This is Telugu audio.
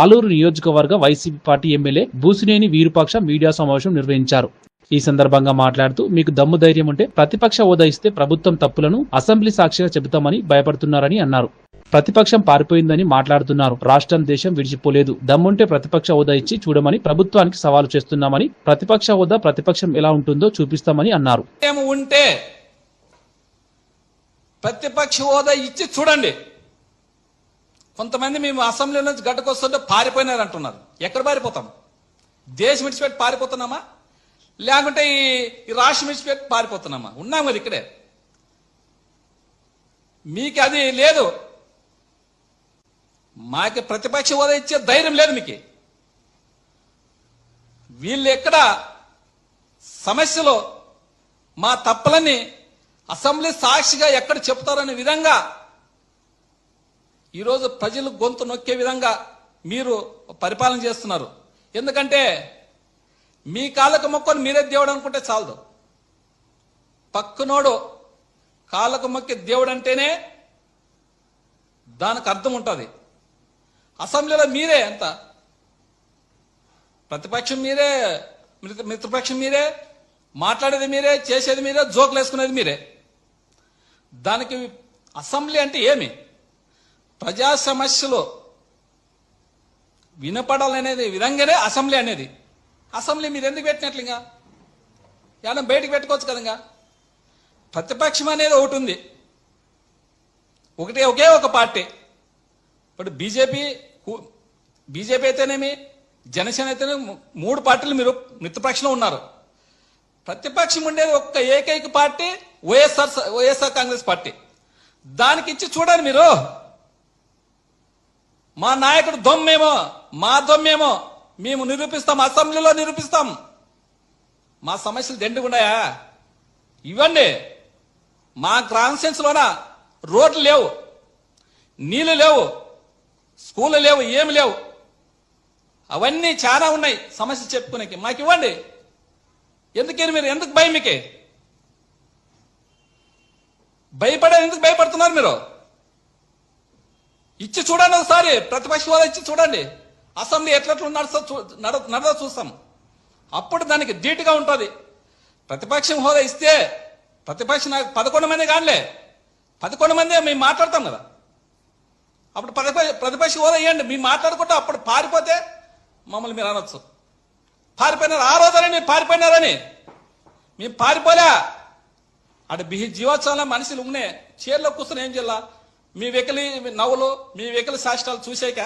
ఆలూరు నియోజకవర్గ YCP party MLA Busineni Virupaksha media సమావేశం నిర్వహించారు. ఈ సందర్భంగా మాట్లాడుతూ మీకు దమ్ము ధైర్యం ఉంటే ప్రతిపక్ష హోదా ఇస్తే ప్రభుత్వం తప్పులను అసెంబ్లీ సాక్షిగా చెబుతామని భయపడుతున్నారని అన్నారు. ప్రతిపక్షం పారిపోయిందని మాట్లాడుతున్నారు. రాష్ట్రం దేశం విడిచిపోలేదు. దమ్ముంటే ప్రతిపక్ష హోదా ఇచ్చి చూడమని ప్రభుత్వానికి సవాలు చేస్తున్నామని ప్రతిపక్ష హోదా ప్రతిపక్షం ఎలా ఉంటుందో చూపిస్తామని అన్నారు. ఉంటే ప్రతిపక్ష హోదా ఇచ్చి చూడండి. కొంతమంది మేము అసెంబ్లీ నుంచి గడ్డకొస్తుంటే పారిపోయినారు అంటున్నారు ఎక్కడ పారిపోతాం? దేశం విడిచిపెట్టి పారిపోతున్నామా? లేకుంటే ఈ రాష్ట్రం విడిచిపెట్టి పారిపోతున్నామా? ఉన్నాం కదా ఇక్కడే. మీకు అది లేదు. మాకు ప్రతిపక్ష హోదా ఇచ్చే ధైర్యం లేదు మీకు. వీళ్ళు ఎక్కడ సమస్యలో మా తప్పులని అసెంబ్లీ సాక్షిగా ఎక్కడ చెప్తారనే విధంగా ఈరోజు ప్రజలు గొంతు నొక్కే విధంగా మీరు పరిపాలన చేస్తున్నారు. ఎందుకంటే మీ కాళ్ళకు మొక్కను మీరే దేవుడు అనుకుంటే చాలదు. పక్కనోడు కాళ్ళకు మొక్కే దేవుడు అంటేనే దానికి అర్థం ఉంటుంది. అసెంబ్లీలో మీరే ఎంత? ప్రతిపక్షం మీరే మిత్రపక్షం మీరే మాట్లాడేది మీరే చేసేది మీరే జోకులు వేసుకునేది మీరే. దానికి అసెంబ్లీ అంటే ఏమి? ప్రజా సమస్యలు వినపడాలనేది విధంగానే అసెంబ్లీ అనేది. అసెంబ్లీ మీరు ఎందుకు పెట్టినట్లు ఇంకా? ఏమన్నా బయటకు పెట్టుకోవచ్చు కదా ఇంకా ప్రతిపక్షం అనేది ఒకటి ఉంది. ఒకటే ఒకే ఒక పార్టీ. ఇప్పుడు బీజేపీ బీజేపీ అయితేనేమి జనసేన అయితేనేమి మూడు పార్టీలు మీరు మిత్రపక్షంలో ఉన్నారు. ప్రతిపక్షం ఉండేది ఒక్క ఏకైక party YSR YSR Congress party. దానికి ఇచ్చి చూడండి మీరు. మా నాయకుడు దొమ్మేమో మా దొమ్మేమో మేము నిరూపిస్తాం అసెంబ్లీలో నిరూపిస్తాం. మా సమస్యలు దండుగున్నాయా ఇవ్వండి. మా క్రాన్సెన్స్లోన రోడ్లు లేవు నీళ్ళు లేవు స్కూళ్ళు లేవు ఏమి లేవు. అవన్నీ చాలా ఉన్నాయి సమస్య చెప్పుకునేకి. మాకు ఇవ్వండి. ఎందుకని మీరు? ఎందుకు భయం మీకే? భయపడే ఎందుకు భయపడుతున్నారు మీరు? ఇచ్చి చూడండి ఒకసారి ప్రతిపక్ష హోదా ఇచ్చి చూడండి. అసెంబ్లీ ఎట్లట్లు నడుస్తా చూ నడదో చూస్తాం. అప్పుడు దానికి ధీటుగా ఉంటుంది. ప్రతిపక్షం హోదా ఇస్తే ప్రతిపక్షం నాకు పదకొండు మంది కానిలే పదకొండు మంది మేము మాట్లాడతాం కదా. అప్పుడు ప్రతిపక్ష ప్రతిపక్ష హోదా ఇవ్వండి మేము మాట్లాడుకుంటే అప్పుడు పారిపోతే మమ్మల్ని మీరు అనొచ్చు. పారిపోయినారు. ఆ రోజునే మీరు పారిపోయినారని. మేము పారిపోలే. అటు బిహి జీవోత్సవంలో మనుషులు ఉన్నాయి చీరలో కూర్చొని ఏం చేయాల? మీ వెకలి నవ్వులు మీ వెకలి శాస్త్రాలు చూసాక